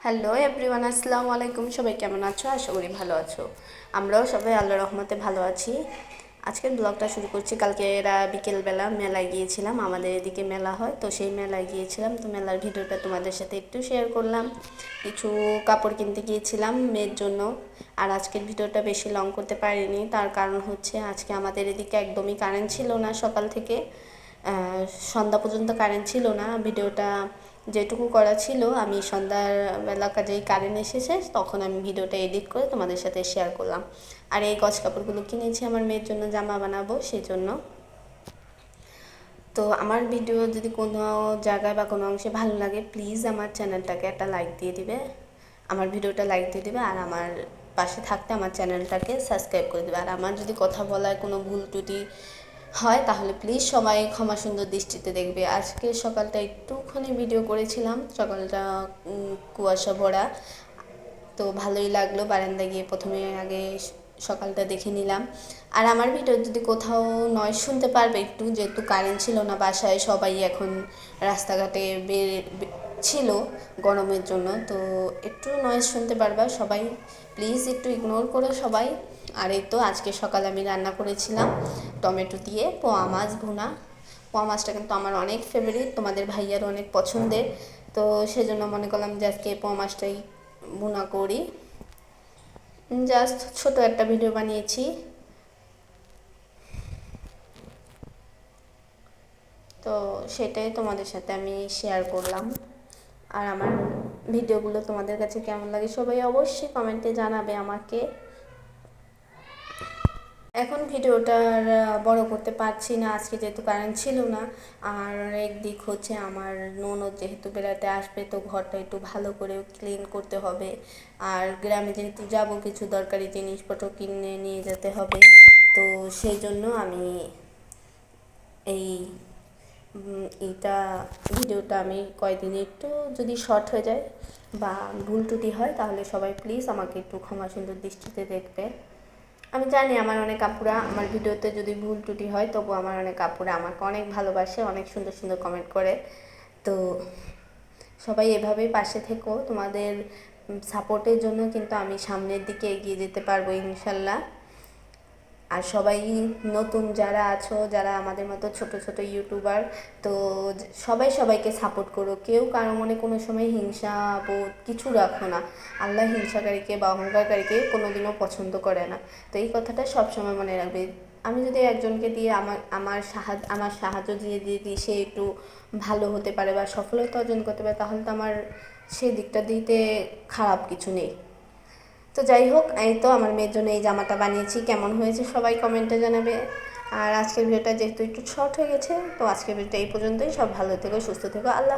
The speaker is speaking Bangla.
হ্যালো এভরিওয়ান আসসালামু আলাইকুম সবাই কেমন আছো? আশা করি ভালো আছো। আমরাও সবাই আল্লাহ রহমতে ভালো আছি। আজকের ব্লগটা শুরু করছি। কালকে এরা বিকেলবেলা মেলায় গিয়েছিলাম। আমাদের এদিকে মেলা হয়, তো সেই মেলায় গিয়েছিলাম। তো মেলার ভিডিওটা তোমাদের সাথে একটু শেয়ার করলাম। কিছু কাপড় কিনতে গিয়েছিলাম মেয়ের জন্য। আর আজকের ভিডিওটা বেশি লং করতে পারিনি। তার কারণ হচ্ছে আজকে আমাদের এদিকে একদমই কারেন্ট ছিল না সকাল থেকে। সন্ধ্যা পর্যন্ত কারেন্ট ছিল না। ভিডিওটা যেটুকু করা ছিল, আমি সন্ধ্যার বেলা কাজেই কারেন্ট এসেছে, তখন আমি ভিডিওটা এডিট করে তোমাদের সাথে শেয়ার করলাম। আর এই গছ কাপড়গুলো কিনেছি আমার মেয়ের জন্য, জামা বানাবো সেই জন্য তো আমার ভিডিও যদি কোনো জায়গায় বা কোনো অংশে ভালো লাগে প্লিজ আমার চ্যানেলটাকে একটা লাইক দিয়ে দিবে। আমার ভিডিওটা লাইক দিয়ে দিবে, আর আমার পাশে থাকতে আমার চ্যানেলটাকে সাবস্ক্রাইব করে দেবে। আর আমার যদি কথা বলায় কোনো ভুল ত্রুটি হয়, তাহলে প্লিজ সবাই ক্ষমা সুন্দর দৃষ্টিতে দেখবে। আজকে সকালটা একটুখানি ভিডিও করেছিলাম, সকালটা কুয়াশা ভরা। তো ভালোই লাগল, বারান্দায় গিয়ে প্রথমে আগে সকালটা দেখে নিলাম। আর আমার ভিডিও যদি কোথাও নয় শুনতে পারবে, একটু যেহেতু কারেন্ট ছিল না বাসায়, সবাই এখন রাস্তাঘাটে বের ছিল গরমের জন্য। তো একটু নয়েজ শুনতে পারবা, সবাই প্লিজ একটু ইগনোর করো সবাই আর এই তো আজকে সকালে আমি রান্না করেছিলাম টমেটো দিয়ে, পোয়া মাছ ভুনা। পোয়া মাছটা কিন্তু আমার অনেক ফেভারিট তোমাদের ভাইয়ারও অনেক পছন্দের। তো সেজন্য মনে করলাম যে আজকে পোয়া মাছটাই ভুনা করি। জাস্ট ছোট একটা ভিডিও বানিয়েছি। তো সেটাই তোমাদের সাথে আমি শেয়ার করলাম। আর আমার ভিডিওগুলো তোমাদের কাছে কেমন লাগে সবাই অবশ্যই কমেন্টে জানাবে আমাকে। এখন ভিডিওটা আর বড় করতে পারছি না, আজকে যেহেতু কারেন্ট ছিল না, আর একদিক হচ্ছে আমার ননদ যেহেতু বেড়াতে আসবে, তো ঘরটা একটু ভালো করে ক্লিন করতে হবে। আর গ্রামে যেহেতু যাব, কিছু দরকারি জিনিসপত্র কিনে নিয়ে যেতে হবে, তো সেই জন্য আমি এই এইটা, ভিডিওটা আমি কয়দিনে একটু যদি শর্ট হয়ে যায় বা ভুল ত্রুটি হয়, তাহলে সবাই প্লিজ আমাকে একটু ক্ষমা সুন্দর দৃষ্টিতে দেখবে আমি জানি আমার অনেক কাপুরা আমার ভিডিওতে যদি ভুল টুটি হয়, তবু আমার অনেক কাপুরা আমাকে অনেক ভালোবাসে, অনেক সুন্দর সুন্দর কমেন্ট করে। তো সবাই এভাবেই পাশে থেকো। তোমাদের সাপোর্টের জন্য কিন্তু আমি সামনের দিকে এগিয়ে যেতে পারব ইনশাল্লাহ। আর সবাই নতুন যারা আছো, যারা আমাদের মতো ছোট ছোট ইউটিউবার তো সবাই সবাইকে সাপোর্ট করো। কেউ কারও মনে কোনো সময় হিংসা, বোধ কিছু রাখো না। আল্লাহ হিংসাকারীকে বা অহংকারকারীকে কোনোদিনও পছন্দ করে না। তো এই কথাটা সবসময় মনে রাখবে। আমি যদি একজনকে দিয়ে আমার আমার সাহায্য আমার সাহায্য দিয়ে দিয়ে দিই সে একটু ভালো হতে পারে বা সফলতা অর্জন করতে পারে, তাহলে তো আমার সেই দিকটা দিতে খারাপ কিছু নেই। তো যাই হোক, এই তো আমার মেয়ের জন্য এই জামাটা বানিয়েছি। কেমন হয়েছে সবাই কমেন্টে জানাবে। আর আজকের ভিডিওটা যেহেতু একটু শর্ট হয়ে গেছে, তো আজকের ভিডিওটা এই পর্যন্তই। সব ভালো থেকো, সুস্থ থেকো। আল্লাহ